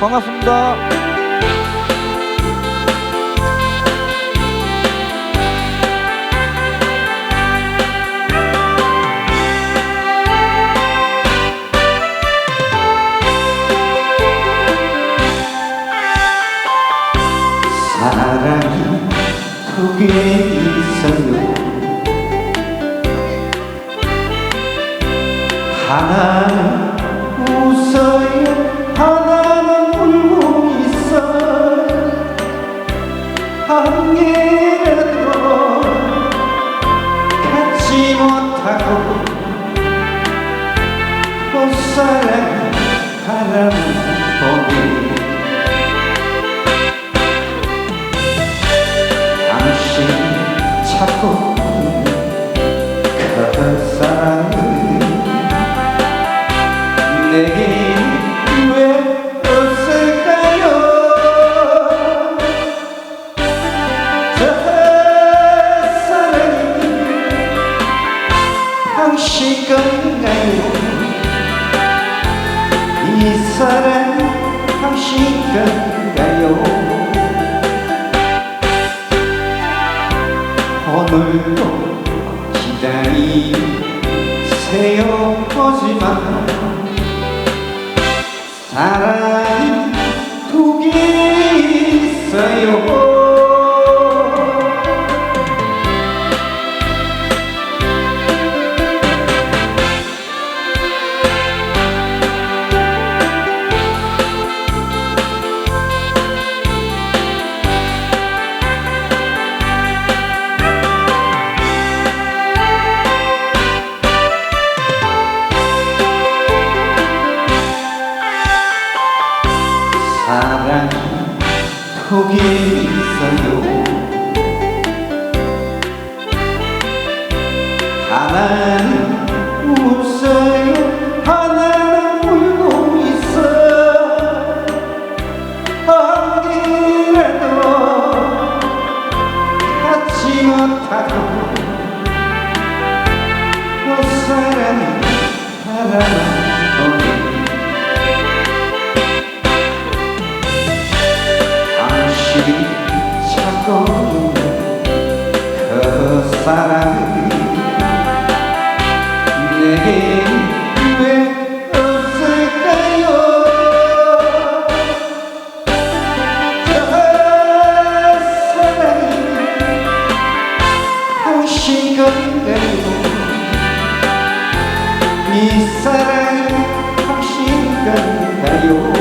반갑습니다. 사랑이 두개 있어요. 하나는 웃어요 한 개라도 갖지 못하고 못 사랑이 바람 당신 건가요 이 사랑 당신 건가요? 오늘도 기다리세요 하지만. 사랑이 두 개 있어요 두개 있어요. 하나는 웃어요. 하나는 울고 있어 한 개라도 갖지 못하고 못 사랑이 바람을 당신이 찾고 있는 그 사랑이 내게 왜 없을까요? 저 사랑이 당신 건가요 이 사랑이 당신 건가요